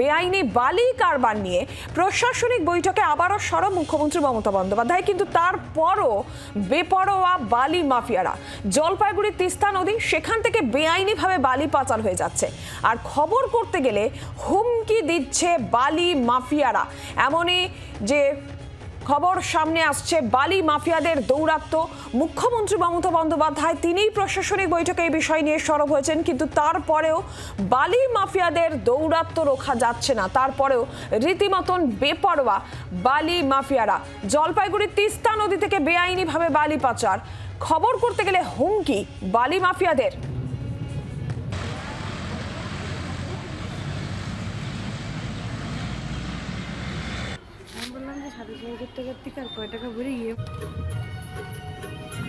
বেআইনি বালি কারবার নিয়ে প্রশাসনিক বৈঠকে আবারও সরব মুখ্যমন্ত্রী মমতা বন্দ্যোপাধ্যায়। কিন্তু তারপরও বেপরোয়া বালি মাফিয়ারা জলপাইগুড়ির তিস্তা নদী, সেখান থেকে বেআইনিভাবে বালি পাচার হয়ে যাচ্ছে। আর খবর করতে গেলে হুমকি দিচ্ছে বালি মাফিয়ারা। এমনই যে খবর সামনে আসছে, বালি মাফিয়াদের দৌরাত্ম মুখ্যমন্ত্রী মমতা বন্দ্যোপাধ্যায় তিনিই প্রশাসনিক বৈঠকে এই বিষয় নিয়ে সরব হয়েছেন, কিন্তু তারপরেও বালি মাফিয়াদের দৌরাত্ম রোখা যাচ্ছে না। তারপরেও রীতিমতন বেপরোয়া বালি মাফিয়ারা। জলপাইগুড়ির তিস্তা নদী থেকে বেআইনিভাবে বালি পাচার। খবর করতে গেলে হুমকি বালি মাফিয়াদের। আর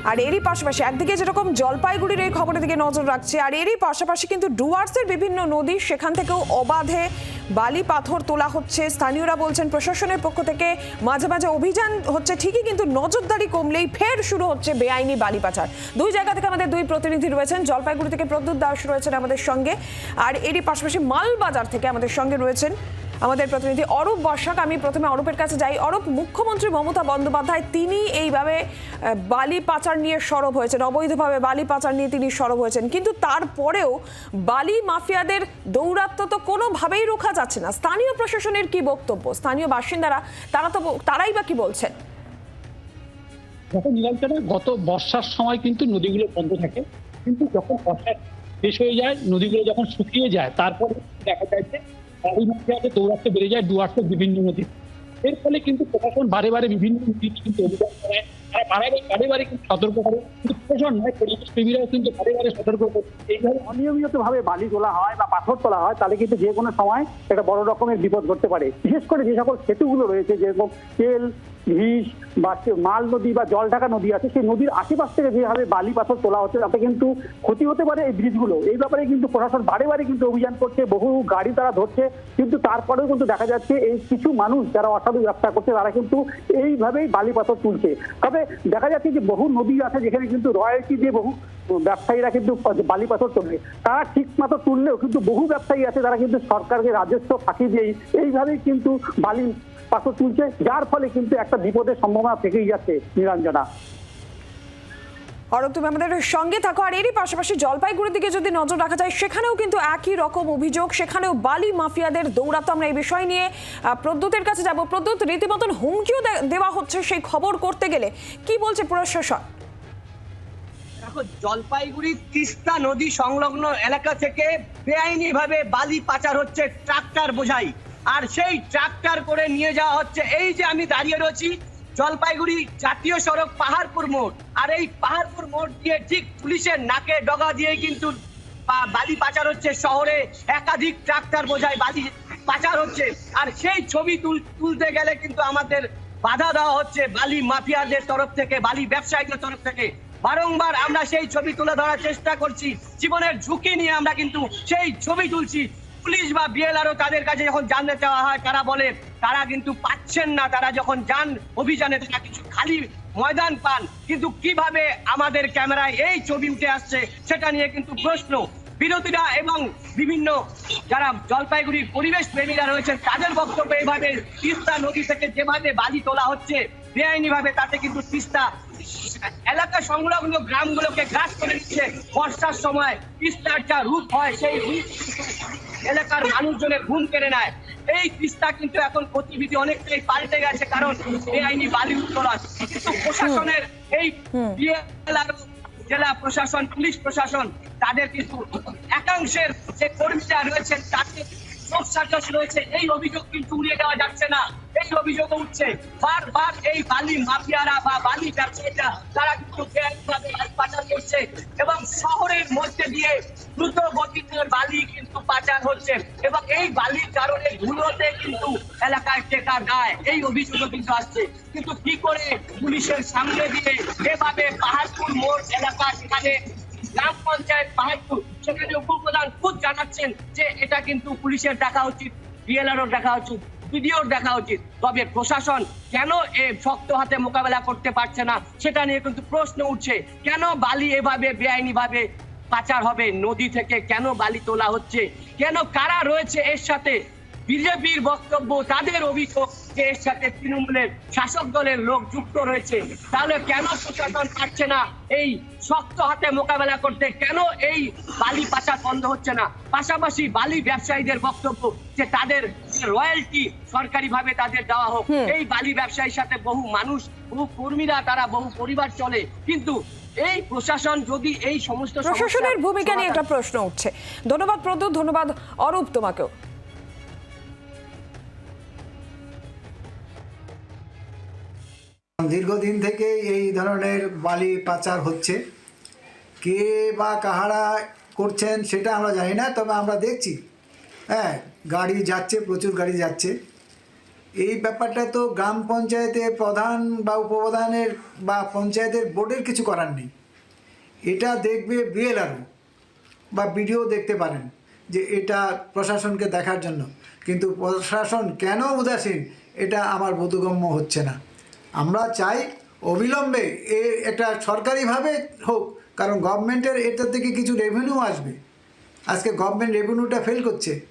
আর এরই পাশাপাশি একদিকে যেরকম জলপাইগুড়ির এই খবরের দিকে নজর রাখছে, আর এরই পাশাপাশি কিন্তু ডুয়ার্সের বিভিন্ন নদী, সেখান থেকেও অবাধে বালি পাথর তোলা হচ্ছে। স্থানীয়রা বলছেন, প্রশাসনের পক্ষ থেকে মাঝে মাঝে অভিযান হচ্ছে ঠিকই, কিন্তু নজরদারি কমলেই ফের শুরু হচ্ছে বেআইনি বালি পাচার। দুই জায়গা থেকে আমাদের দুই প্রতিনিধি রয়েছেন, জলপাইগুড়ি থেকে প্রদ্যুৎ দাস রয়েছেন আমাদের সঙ্গে। আর এরই পাশাপাশি মালবাজার থেকে আমাদের সঙ্গে রয়েছেন আমাদের প্রতিনিধি অরূপ বর্ষাক, আমি প্রথমে অরূপের কাছে যাই। অরূপ, মুখ্যমন্ত্রী মমতা বন্দ্যোপাধ্যায়, তিনি এইভাবে বালি পাচার নিয়ে সরব হয়েছেন। অবৈধভাবে বালি পাচার নিয়ে তিনি সরব হয়েছেন। কিন্তু তারপরেও বালি মাফিয়াদের দৌরাত্ম তো কোনোভাবেই রোখা যাচ্ছে না। স্থানীয় প্রশাসনের কি বক্তব্য? স্থানীয় বাসিন্দারা, তারা তো তারাই বা কি বলছেন? দেখো নীলাঞ্চনা গত বর্ষার সময় কিন্তু নদীগুলো বন্ধ থাকে। কিন্তু যখন বর্ষা শেষ হয়ে যায়, নদীগুলো যখন শুকিয়ে যায়, তারপরে দেখা যায় যে বাড়ি আগে দৌড়াতে বেড়ে যায় দুয়ার্ত বিভিন্ন নদী এর ফলে কিন্তু প্রশাসন বারে বারে বিভিন্ন নদী কিন্তু অভিযান করায় তারা বারে বারে বারে বারে কিন্তু সতর্ক করে। কিন্তু প্রশাসন নয়, পরিবেশ কিন্তু বারে বারে সতর্ক করে। এইভাবে অনিয়মিত ভাবে বালি তোলা হয় বা পাথর তোলা হয়, তাহলে কিন্তু যে কোনো সময় একটা বড় রকমের বিপদ ঘটতে পারে। বিশেষ করে যে সকল সেতুগুলো রয়েছে, যেরকম তেল ভিস বা মাল নদী বা জল ঢাকা নদী আছে, সেই নদীর আশেপাশ থেকে যেভাবে বালি পাথর তোলা হচ্ছে, তাতে কিন্তু ক্ষতি হতে পারে এই ব্রিজগুলো। এই ব্যাপারে কিন্তু প্রশাসন বারে বারে কিন্তু অভিযান করছে, বহু গাড়ি তারা ধরছে, কিন্তু তারপরেও কিন্তু দেখা যাচ্ছে এই কিছু মানুষ যারা অসাধু ব্যবসা করছে, তারা কিন্তু এইভাবেই বালি পাথর তুলছে। তবে দেখা যাচ্ছে যে বহু নদী আছে যেখানে কিন্তু রয়্যালটি দিয়ে বহু ব্যবসায়ীরা কিন্তু বালি পাথর তোলে। তারা ঠিক মতো তুললেও কিন্তু বহু ব্যবসায়ী আছে তারা কিন্তু সরকারকে রাজস্ব ফাঁকি দিয়েই এইভাবেই কিন্তু বালি পাথর তুলছে, যার ফলে কিন্তু একটা বিপদের সম্ভাবনা থেকেই যাচ্ছে নিরঞ্জনা অরূপ তুমি আমাদের সঙ্গে থাকো। আর এরই পাশাপাশি জলপাইগুড়ির দিকে যদি নজর রাখা যায় সেখানেও কিন্তু একই রকম অভিযোগ। সেখানেও বালি মাফিয়াদের দৌড়াতো আমরা এই বিষয় নিয়ে আহ, প্রদ্যুতের কাছে যাব। প্রদ্যুৎ রীতিমতন হুমকিও দে- দেওয়া হচ্ছে সেই খবর করতে গেলে। কি বলছে প্রশাসন? দেখো জলপাইগুড়ি তিস্তা নদী সংলগ্ন এলাকা থেকে বেআইনি ভাবে বালি পাচার হচ্ছে ট্রাক্টর বোঝাই। আর সেই ট্রাক্টর করে নিয়ে যাওয়া হচ্ছে। এই যে আমি দাঁড়িয়ে রয়েছি, জলপাইগুড়ি জাতীয় সড়ক পাহাড়পুর মোড়। আর এই পাহাড়পুর মোড় দিয়ে ঠিক পুলিশের নাকে ডগা দিয়ে কিন্তু বালি পাচার হচ্ছে শহরে। একাধিক ট্রাক্টর বোঝাই বালি পাচার হচ্ছে। আর সেই ছবি তুলতে গেলে কিন্তু আমাদের বাধা দেওয়া হচ্ছে বালি মাফিয়াদের তরফ থেকে, বালি ব্যবসায়ীদের তরফ থেকে। বারংবার আমরা সেই ছবি তুলে ধরার চেষ্টা করছি। জীবনের ঝুঁকি নিয়ে আমরা কিন্তু সেই ছবি তুলছি। পুলিশ বা বিএলআরও তাদের কাছে যখন জানতে চাওয়া হয়, তারা বলে, তারা কিন্তু পাচ্ছেন না। তারা যখন যান, অভিযানে তারা কিছু খালি ময়দান পান। কিন্তু কীভাবে আমাদের ক্যামেরায় এই ছবি উঠে আসছে, সেটা নিয়ে কিন্তু প্রশ্ন। বিরোধীরা এবং বিভিন্ন যারা জলপাইগুড়ির পরিবেশ প্রেমীরা রয়েছেন, তাদের বক্তব্য এইভাবে তিস্তা নদী থেকে যেভাবে বাজি তোলা হচ্ছে বেআইনি ভাবে তাতে কিন্তু তিস্তা এলাকা সংলগ্ন গ্রামগুলোকে গ্রাস করে দিচ্ছে। বর্ষার সময় তিস্তার যা রূপ হয়, সেই রূপ এলাকার মানুষজনের ঘুম কেড়ে নেয়। এই তিস্তা কিন্তু এখন গতিবিধি অনেকটাই পাল্টে গেছে কারণ বেআইনি বালি উত্তোলন। কিন্তু প্রশাসনের এই জেলা প্রশাসন পুলিশ প্রশাসন তাদের কিন্তু একাংশের যে কর্মীরা রয়েছেন তাদের রয়েছে। এই অভিযোগ কিন্তু উড়িয়ে দেওয়া যাচ্ছে না। এই অভিযোগ উঠছে। বারবার এই বালি মাফিয়ারা বা বালি ব্যবসায়ীরা তারা কিন্তু বেআইনিভাবে পাচার করছে এবং শহরের মধ্যে দিয়ে দ্রুত গতিতে বালি পাচার হচ্ছে। এবং এই বালির কারণে ধুলোতে কিন্তু এলাকায় টেকা দেয়। এই অভিযোগও কিন্তু আসছে। কিন্তু কি করে পুলিশের সামনে দিয়ে এভাবে পাহাড়পুর মোড় এলাকা, সেখানে গ্রাম পঞ্চায়েত পাহাড়পুর, সেখানে উপপ্রধান খুদ জানাচ্ছেন যে এটা কিন্তু পুলিশের দেখা উচিত, বিএলআরও দেখা উচিত ভিডিওর দেখা উচিত। তবে প্রশাসন কেন এ শক্ত হাতে মোকাবেলা করতে পারছে না, সেটা নিয়ে কিন্তু প্রশ্ন উঠছে। কেন বালি এভাবে বেআইনি ভাবে পাচার হবে? নদী থেকে কেন বালি তোলা হচ্ছে? কেন কারা রয়েছে এর সাথে? বিজেপির বক্তব্য তাদের অভিযোগ যে এর সাথে তৃণমূলের শাসক দলের লোক যুক্ত রয়েছে তাহলে কেন প্রশাসন পারছে না? এই শক্ত হাতে মোকাবেলা করতে কেন এই বালি পাচার বন্ধ হচ্ছে না? পাশাপাশি বালি ব্যবসায়ীদের বক্তব্য যে তাদের রয়্যালটি সরকারিভাবে তাদের দেওয়া হোক এই বালি ব্যবসায়ীর সাথে বহু মানুষ বহু কর্মীরা তারা বহু পরিবার চলে কিন্তু এই প্রশাসন যদি এই সমস্ত প্রশাসনের ভূমিকা নিয়ে একটা প্রশ্ন উঠছে। ধন্যবাদ প্রদ্যুৎ ধন্যবাদ অরূপ তোমাকেও। দীর্ঘদিন থেকে এই ধরনের বালি পাচার হচ্ছে। কে বা কাহারা করছেন সেটা আমরা জানি না তবে আমরা দেখছি। হ্যাঁ গাড়ি যাচ্ছে প্রচুর গাড়ি যাচ্ছে। এই ব্যাপারটা তো গ্রাম পঞ্চায়েতে প্রধান বা উপপ্রধানের বা পঞ্চায়েতের বোর্ডের কিছু করার নেই। এটা দেখবে বিএলআরও বা বিডিও দেখতে পারেন যে এটা প্রশাসনকে দেখার জন্য। কিন্তু প্রশাসন কেন উদাসীন, এটা আমার বোধগম্য হচ্ছে না। আমরা চাই অবিলম্বে এ একটা সরকারিভাবে হোক, কারণ গভর্নমেন্টের এটা থেকে কিছু রেভিনিউ আসবে। আজকে গভর্নমেন্ট রেভিনিউটা ফেল করছে।